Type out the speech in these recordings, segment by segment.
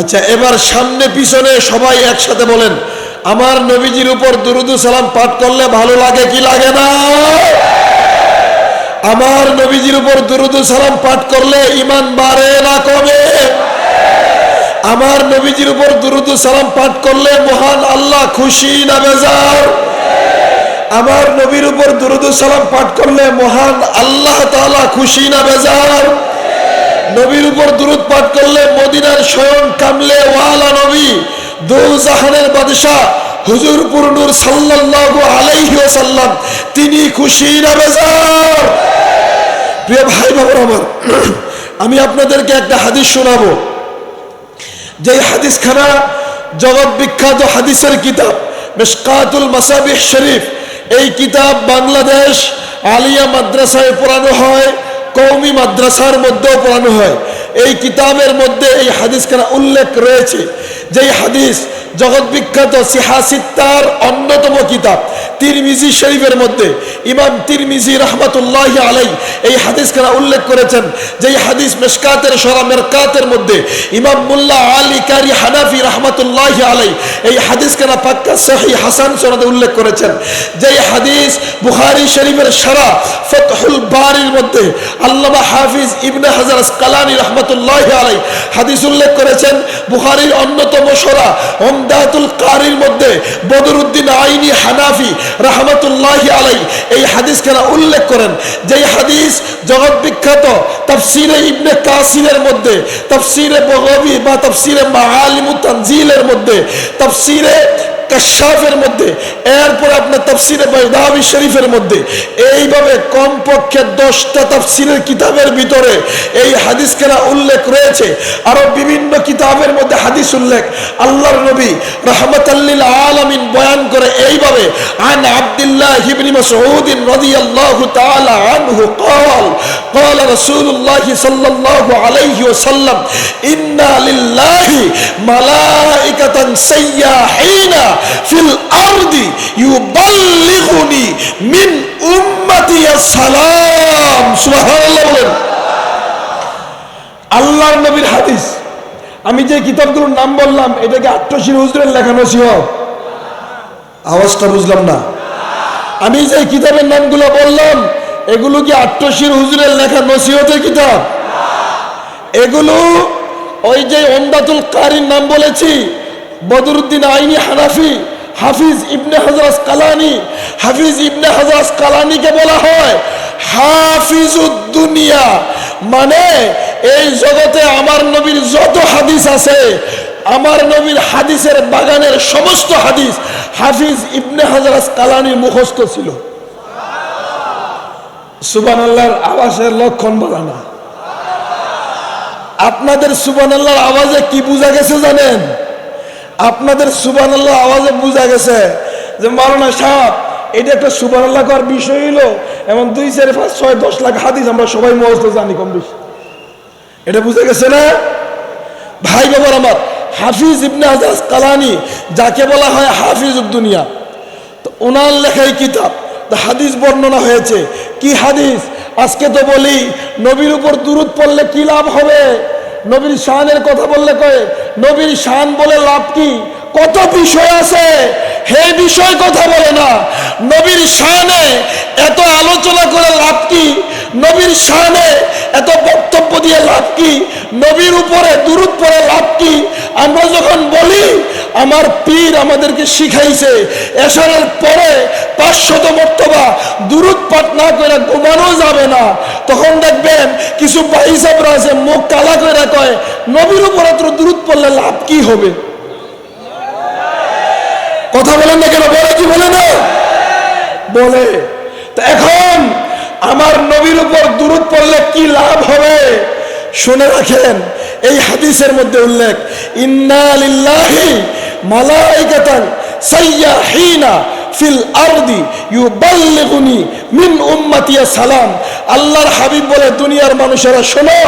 আচ্ছা এবার সামনে, পিছনে সবাই একসাথে বলেন, আমার নবীজির উপর দুরুদু সালাম পাঠ করলে ভালো লাগে কি লাগে না? আমার নবীজির উপর দুরুদু সালাম পাঠ করলে ইমান বাড়ে না কমে আমার নবীজির উপর দুরুদু সালাম পাঠ করলে মহান আল্লাহ খুশি না বেজার? আমার নবীর উপর দুরুদু সালাম পাঠ করলে মহান আল্লাহ তালা খুশি না বেজার? নবীর উপর দুরুদ পাঠ করলে মদিনার স্বয়ং কামলে ওয়ালা নবী দু জাহানের বাদশাহ হুজুর পুরনুর সাল্লাল্লাহু আলাইহি ওয়াসাল্লাম, তিনি খুশি না বেজার? প্রিয় ভাই বাবার আমার, আমি আপনাদেরকে একটা হাদিস শোনাবো। যে হাদিসখানা জগৎ বিখ্যাত হাদিসের কিতাব মেশকাতুল মাসাবিহ শরীফ, এই কিতাব বাংলাদেশ আলিয়া মাদ্রাসায় পড়ানো হয়। কৌমি মাদ্রাসার মধ্যেও পড়ানো হয়। এই কিতাবের মধ্যে এই হাদিসখানা উল্লেখ রয়েছে যেই হাদিস জগৎ বিখ্যাত সিহাসিত্তার অন্যতম কিতাব। তিরমিজি শরীফের মধ্যে ইমাম তিরমিজি রহমতুল্লাহ আলাই এই হাদিসখানা উল্লেখ করেছেন যেই হাদিস মেশকাতের সরা মেরকাতের মধ্যে ইমাম মুল্লা আলী কারি হানাফি রহমতুল্লাহ আলাই এই হাদিসখানা পাক্কা সহি হাসান সনদে উল্লেখ করেছেন যেই হাদিস বুখারি শরীফের সারা ফতহুল বারির মধ্যে আল্লামা হাফিজ ইবনে হাজার কালানি রহমতুল্লাহ আলাই হাদিস উল্লেখ করেছেন, বুখারির অন্যতম সরা ওমদাতুল কারির মধ্যে বদরুদ্দিন আইনি হানাফি রহমতুল্লাহ আলাই এই হাদিস কেনা উল্লেখ করেন, যেই হাদিস জগৎ বিখ্যাত তাফসিরে ইবনে কাসিরের মধ্যে, তাফসিরে বগবি বা তাফসিরে মাআলিমু তানজিলের মধ্যে, তাফসিরে কাশাফের মধ্যে এরপর আপনার তাফসিরে বাইদাবি শরীফের মধ্যে এইভাবে কমপক্ষে দশটা তাফসিরের কিতাবের ভিতরে এই হাদিস কেনা উল্লেখ রয়েছে আরো বিভিন্ন কিতাবের মধ্যে হাদিস উল্লেখ আল্লাহর নবী রহমতাল্লিল আলামিন বয়ান করে এইভাবে আন আব্দুল্লাহ ইবনে মাসউদ রাদিয়াল্লাহু তাআলা আনহু قال قال رسول الله صلى الله عليه وسلم إن لله ملائكة سياحين আল্লাহ নবীর হাদিস। আমি যে কিতাবগুলোর নাম বললাম, এটাকে আট্টশির হুজরের লেখানো ছিল আওয়াজটা বুঝলাম না। আমি যে কিতাবের নামগুলো বললাম, এগুলো কি আট্টশির হুজুরের লেখা নসিহতের কিতাব? এগুলো ওই যে অন্দাতুল কারির নাম বলেছি বদরুদ্দিন আইনি হানাফি, হাফিজ ইবনে হজরত কালানি হাফিজ ইবনে হজরত কালানিকে বলা হয় হাফিজুদ দুনিয়া। মানে এই জগতে আমার নবীর যত হাদিস আছে, আমার নবীর হাদিসের বাগানের সমস্ত হাদিস হাফিজ ইবনে হজরত কালানির মুখস্থ ছিল। সুবান আল্লাহর আওয়াজের লক্ষণ না। আপনাদের সুবান আল্লাহর আওয়াজে কি বোঝা গেছে জানেন? আপনাদের সুবান আল্লাহ আওয়াজে বোঝা গেছে যে মারানা সাপ এটা একটা সুবান আল্লাহ করার বিষয় হইল এমন দুই, চার, পাঁচ, ছয়, দশ লাখ হাদিস আমরা সবাই মহস্ত জানি কম বেশি এটা বুঝে গেছে না? ভাই বাবার আমার, হাফিজ ইবনে হাজাজ কালানি যাকে বলা হয় হাফিজ দুনিয়া। তো ওনার লেখাই কিতাব, তো হাদিস বর্ণনা হয়েছে। কি হাদিস? আজকে তো বলি, নবীর উপর দূরত পড়লে কি লাভ হবে? নবীর শানের কথা বললে কয়ে, নবীর শাহান বলে লাভ কি? কত বিষয় আছে? হে বিষয় কথা বলে না। নবীর শানে এত আলোচনা করে লাভ কি? নবীর শানে এত বক্তব্য দিয়ে লাভ কি? নবীর উপরে দূরত পরে লাভ কি? আমরা যখন বলি, আমার পীর আমাদেরকে শিখাইছে এসারের পরে পাঁচশত মর্তবা দূরত পাঠ না করে ঘুমানো যাবে না। তখন দেখবেন কিছু বাইসাবরা আছে, মুখ কালা করে কয়, নবীর উপরে তো দূরত পড়লে লাভ কি হবে? কথা বলেন না কেন? বলে কি বলে না? বলে। তো এখন আমার নবীর উপর দূরত পড়লে কি লাভ হবে? শুনে রাখেন, এই হাদিসের মধ্যে উল্লেখ, ইন্না লিল্লাহি মালাইকাতান সাইয়াহিনা ফিল আরদি ইউবাল্লিগুনি মিন উম্মতি সালাম। আল্লাহর হাবিব বলে, দুনিয়ার মানুষেরা শোনো।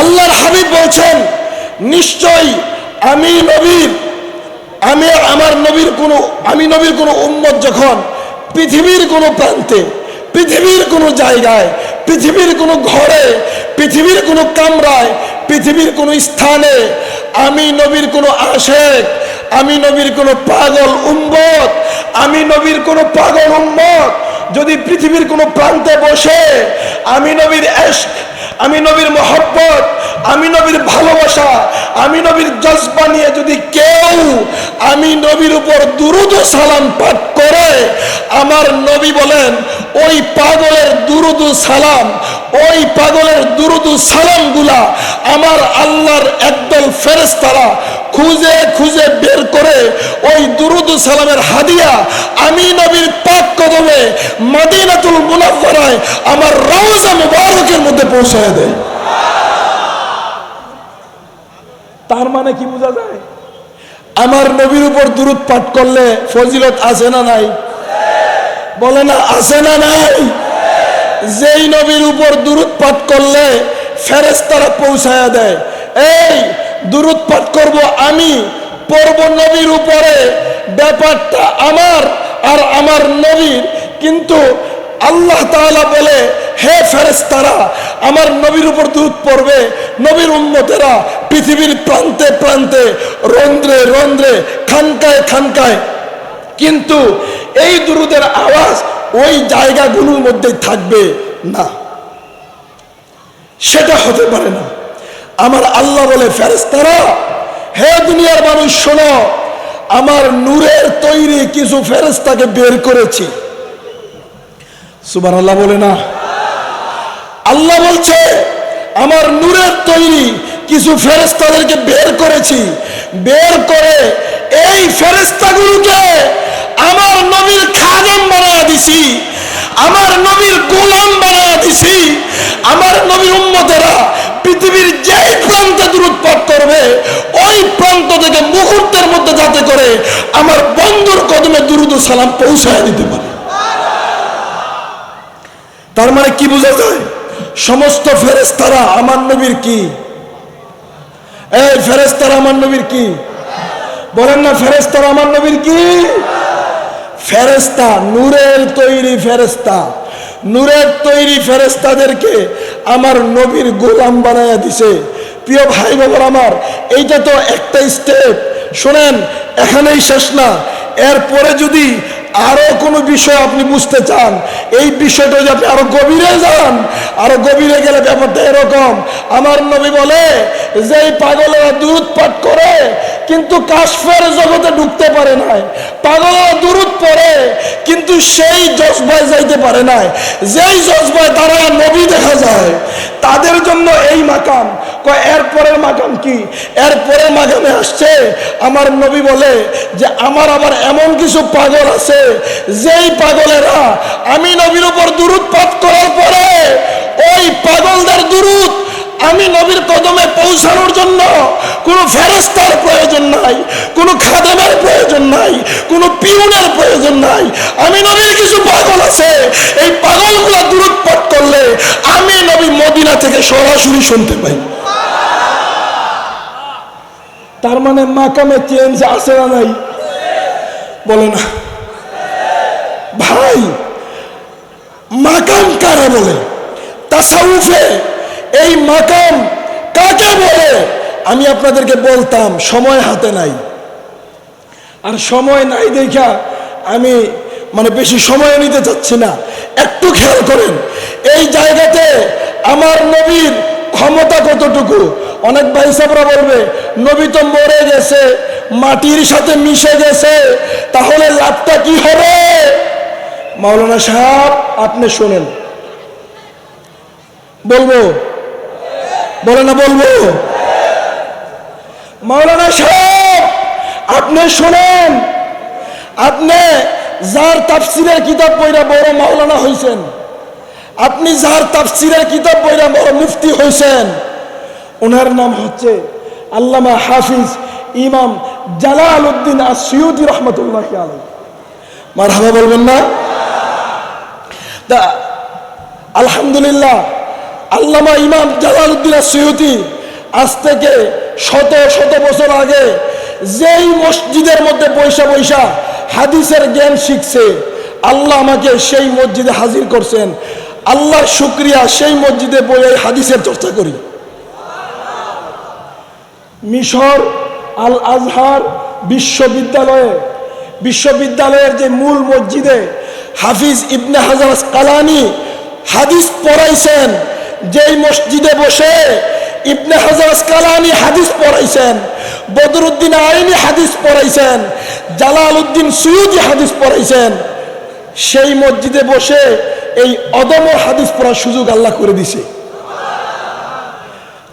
আল্লাহর হাবিব বলছেন নিশ্চয়ই আমি নবীর, আমি আমার নবীর কোনো, আমি নবীর কোনো উম্মত যখন পৃথিবীর কোনো প্রান্তে, পৃথিবীর কোনো জায়গায়, পৃথিবীর কোনো ঘরে, পৃথিবীর কোনো কামরায়, পৃথিবীর কোনো স্থানে আমি নবীর কোনো আশেক, আমি নবীর কোনো পাগল উম্মত, আমি নবীর কোনো পাগল উম্মত, যদি পৃথিবীর কোনো প্রান্তে বসে আমি নবীর আমি নবীর মহব্বত, আমি নবীর ভালোবাসা, আমি নবীর জজবা নিয়ে যদি কেউ আমি নবীর উপর দুরুদ সালাম পাঠ করে, আমার নবী বলেন, ওই পাগলের দুরুদ সালাম, ওই পাগলের দুরুদ সালামগুলা আমার আল্লাহর একদল ফেরেশতারা খুঁজে খুঁজে বের করে, ওই দুরুদ সালামের হাদিয়া আমি নবীর কদমে মদিনাতুল মুনাফফারায় আমার রওজা মুবারকের মধ্যে পৌঁছায় দেয়। তার মানে কি বোঝা যায়? আমার নবীর উপর দূরত পাঠ করলে ফজিলত আছে না নাই? বলে না, আছে না নাই। যেই নবীর উপর দূরত পাঠ করলে ফেরেস্তারা পৌঁছায়া দেয়। এই দূরত পাঠ করব আমি পড়ব নবীর উপরে। ব্যাপারটা আমার আর আমার নবীর, কিন্তু আল্লাহ তাআলা বলে, হে ফেরেস্তারা আমার নবীর উপর দুধ পড়বে, নবীর উম্মতেরা পৃথিবীর প্রান্তে প্রান্তে রন্ধ্রে রন্ধ্রে খানকায় খানকায়। কিন্তু এই দুরুদের আওয়াজ ওই জায়গাগুলোর মধ্যে থাকবে না। সেটা হতে পারে না। আমার আল্লাহ বলে ফেরেস্তারা হে দুনিয়ার মানুষ শোনো আমার নূরের তৈরি কিছু ফেরেস্তাকে বের করেছি। সুবার আল্লাহ বলে না। আল্লাহ বলছে, আমার নূরের তৈরি কিছু ফেরেস্তাদেরকে বের করেছি। বের করে এই ফেরেস্তাগুলোকে আমার নবীর খাদেম বানায় দিছি, আমার নবীর গোলাম বানায় দিছি, আমার নবীর উম্মতেরা পৃথিবীর যেই প্রান্তে দূরৎপাত করবে ওই প্রান্ত থেকে মুহূর্তের মধ্যে যাতে করে আমার বন্ধুর কদমে দুরুদ সালাম পৌঁছায় দিতে পারে। তার মানে কি বোঝা যায়? সমস্ত ফেরেস্তারা আমার নবীর কি? এই ফেরেস্তারা আমার নবীর কি? বলেন না ফেরেস্তারা আমার নবীর কি? ফেরেস্তা নূরের তৈরি ফেরেস্তা নূরের তৈরি ফেরেস্তাদেরকে আমার নবীর গোলাম বানায়া দিছে। প্রিয় ভাই বাবার আমার, এইটা তো একটা স্টেপ শোনেন, এখানেই শেষ না। এরপরে যদি আরও কোনো বিষয় আপনি বুঝতে চান, এই বিষয়টা আপনি আরও গভীরে যান, আরও গভীরে গেলে ব্যাপারটা এরকম। আমার নবী বলে যে পাগলেরা দূরত পাঠ করে, কিন্তু কাশফের জগতে ঢুকতে পারে নাই। পাগলেরা দূরত পড়ে, কিন্তু সেই জজবায় যাইতে পারে নাই। যেই জজবায় তারা নবী দেখা যায়, তাদের জন্য এই মাকাম কয়, এর পরের মাকাম কি? এর পরের মাকামে আসছে। আমার নবী বলে যে, আমার আবার এমন কিছু পাগল আছে, যেই পাগলেরা আমি নবীর উপর দুরুদ করার পরে, ওই পাগলদের দুরুদ আমি নবীর কদমে পৌঁছানোর জন্য কোনো ফেরস্তার প্রয়োজন নাই, কোনো খাদেমের প্রয়োজন নাই, কোনো পিউনের প্রয়োজন নাই। আমি নবীর কিছু পাগল আছে, এই পাগলগুলো দূরত করলে আমি নবী মদিনা থেকে সরাসরি শুনতে পাই। তার মানে মাকামে চেঞ্জ আছে না নাই? বলে না ভাই, মাকাম কারা বলে? তাসাউফে, এই মাকাম কাকে বলে? আমি আপনাদেরকে বলতাম, সময় হাতে নাই। আর সময় নাই দেখা আমি মানে বেশি সময় নিতে চাচ্ছি না। একটু খেয়াল করেন, এই জায়গাতে আমার নবীর ক্ষমতা কতটুকু? অনেক ভাই সাহেবরা বলবে, নবী তো মরে গেছে, মাটির সাথে মিশে গেছে, তাহলে লাভটা কি হবে? মাওলানা সাহেব, আপনি শোনেন। বলব? বলে না বলব? মাওলানা সাহেব, আপনি শোনেন। আপনি যার তাফসিরের কিতাব বইরা বড় মাওলানা হয়েছেন আপনি যার তাফসিরের কিতাব বইরা বড় মুফতি হয়েছেন ওনার নাম হচ্ছে আল্লামা হাফিজ ইমাম জালাল উদ্দিন আসিউদ্দি রহমতুল্লাহ আলাই মার হাবা বলবেন না? আলহামদুলিল্লাহ, আল্লামা ইমাম জালাল উদ্দিন সৈয়দি আজ থেকে শত শত বছর আগে যেই মসজিদের মধ্যে পয়সা পয়সা হাদিসের জ্ঞান শিখছে, আল্লাহ আমাকে সেই মসজিদে হাজির করছেন। আল্লাহ শুক্রিয়া সেই মসজিদে বই হাদিসের চর্চা করি। মিশর আল আজহার বিশ্ববিদ্যালয়ে, বিশ্ববিদ্যালয়ের যে মূল মসজিদে হাফিজ ইবনে হাজার কালানি হাদিস পড়াইছেন, যেই মসজিদে বসে ইবনে হাজার কালানি হাদিস পড়াইছেন, বদরুদ্দিন আইনি হাদিস পড়াইছেন জালাল উদ্দিন সুয়ুদি হাদিস পড়াইছেন, সেই মসজিদে বসে এই অদম হাদিস পড়ার সুযোগ আল্লাহ করে দিছে।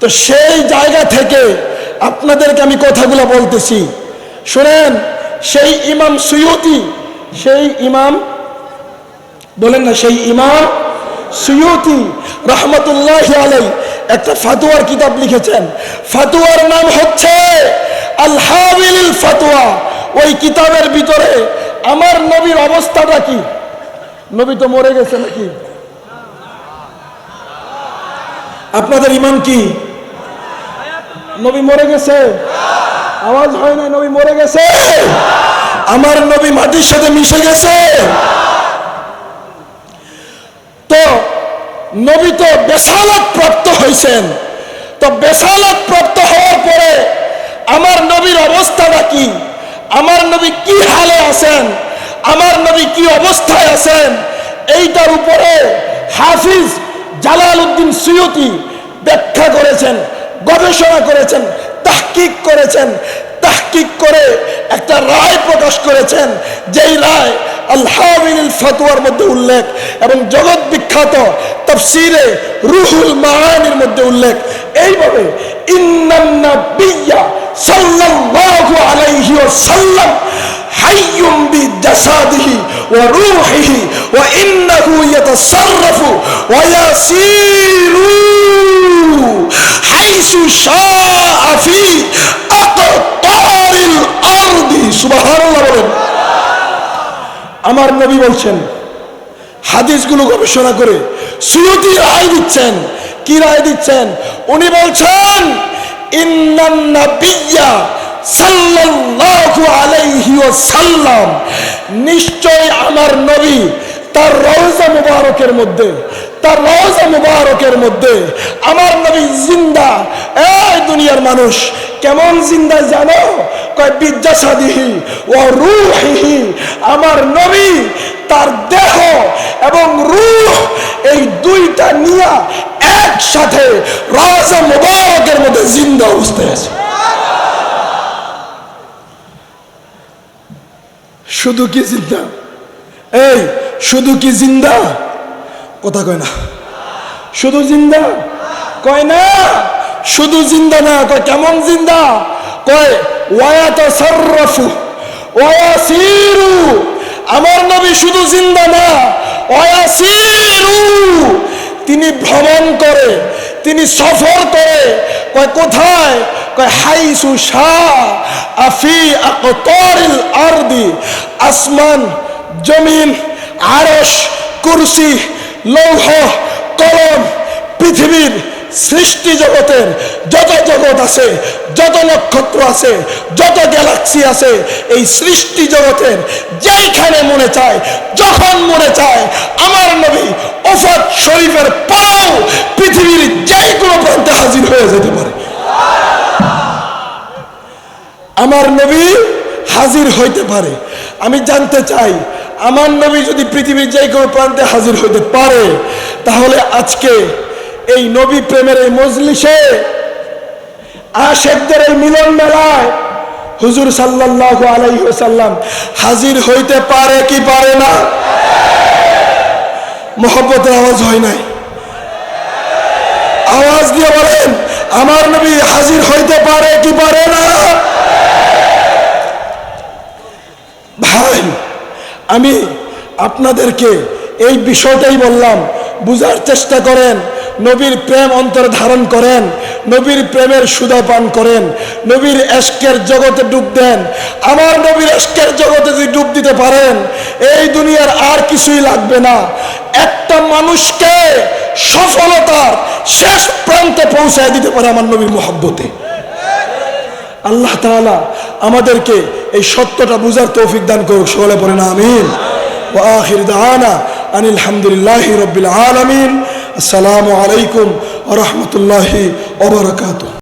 তো সেই জায়গা থেকে আপনাদেরকে আমি কথাগুলো বলতেছি। শোনেন, সেই ইমাম সুয়ুতি, সেই ইমাম, বলেন না, সেই ইমাম সুয়ুতি রহমতুল্লাহ আলাই একটা ফাতুয়ার কিতাব লিখেছেন। ফাতুয়ার নাম হচ্ছে আল হাবিল ফাতুয়া। ওই কিতাবের ভিতরে আমার নবীর অবস্থাটা কি? নবী তো মরে গেছে নাকি? আপনাদের ইমাম কি? নবী মরে গেছে। আওয়াজ হয় না নবী মরে গেছে। আমার নবী মাটির সাথে মিশে গেছে। তো নবী তো বেসালত প্রাপ্ত হয়েছেন। তো বেসালত প্রাপ্ত হওয়ার পরে আমার নবীর অবস্থাটা কি? আমার নবী কি হালে আছেন? আমার নবী কি অবস্থায় আছেন? এইটার উপরে হাফিজ জালাল উদ্দিন সুয়তি ব্যাখ্যা করেছেন। গবেষণা করেছেন, তাহকিক করেছেন, তাহকিক করে একটা রায় প্রকাশ করেছেন, যেই রায় আল্লাহিল ফতুয়ার মধ্যে উল্লেখ এবং জগৎ বিখ্যাত তফসিরে রুহুল মাহানির মধ্যে উল্লেখ। এইভাবে ইন্নান্না বিয়া সাল্লাল্লাহু আলাইহি ওয়াসাল্লাম ওয়া রূহিহি ওয়া ইন্নাহু ইয়াতাসাররাফু ওয়া ইয়াসিরু হাইসু শাআ ফি আকতারিল আরদি। সুবহানাল্লাহ বলেন। আমার নবী বলছেন, হাদিসগুলো গবেষণা করে সুয়তি রায় দিচ্ছেন। কি রায় দিচ্ছেন? উনি বলছেন, ইন্নান নাবিয়্যা সাল্লাল্লাহু আলাইহি নিশ্চয় আমার নবী তার রওজা মুবারকের মধ্যে, তার রওজা মুবারকের মধ্যে আমার নবী জিন্দা। এই দুনিয়ার মানুষ কেমন জিন্দা জানো? কয় বিদ্যাসাদিহি ও রুহিহি। আমার নবী তার দেহ এবং রূহ এই দুইটা নিয়া একসাথে রাজা মুবারকের মধ্যে জিন্দা অবস্থায় আছে। শুধু কি জিন্দা? এই, শুধু কি জিন্দা? কথা কয় না। শুধু জিন্দা? কয় না। শুধু জিন্দা না, কয় কেমন জিন্দা? কয় ওয়ায়াত সর্রফু ওয়াসিরু আমার নবী শুধু জিন্দা না ওয়াসিরু তিনি ভ্রমণ করে, তিনি সফর করে, কয় কোথায়? আফি আসমান, জমিন, আরশ, কুরসি, লৌহ, কলম, পৃথিবীর সৃষ্টি জগতের যত জগৎ আছে, যত নক্ষত্র আছে, যত গ্যালাক্সি আছে, এই সৃষ্টি জগতের যেইখানে মনে চায়, যখন মনে চায়, আমার নবী ওফাত শরীফের পাও পৃথিবীর যেই কোনো প্রান্তে হাজির হয়ে যেতে পারে। আমার নবী হাজির হইতে পারে। আমি জানতে চাই, আমার নবী যদি পৃথিবীর যে কোনো প্রান্তে হাজির হইতে পারে, তাহলে আজকে এই নবী প্রেমের এই মজলিসে, আশেকদের এই মিলন মেলায় হুজুর সাল্লাল্লাহু আলাইহি ওয়াসাল্লাম হাজির হইতে পারে কি পারে না? মোহব্বতের আওয়াজ হয় নাই। আওয়াজ দিয়ে বলেন, আমার নবী হাজির হইতে পারে কি পারে না? আমি আপনাদেরকে এই বিষয়টাই বললাম, বুঝার চেষ্টা করেন, নবীর প্রেম অন্তর ধারণ করেন, নবীর প্রেমের সুদা পান করেন, নবীর এশকের জগতে ডুব দেন, আমার নবীর এশকের জগতে যদি ডুব দিতে পারেন, এই দুনিয়ার আর কিছুই লাগবে না। একটা মানুষকে সফলতার শেষ প্রান্তে পৌঁছায় দিতে পারে আমার নবীর মোহাব্বতে। আল্লাহ তালা আমাদেরকে এই সত্যটা বুঝার তৌফিক দান করুক, সকলে পড়েন আমিন। ও আখির দানা আনিল হামদুলিল্লাহ রবিল আলমিন। আসসালামু আলাইকুম ওয়া বারাকাতুহু।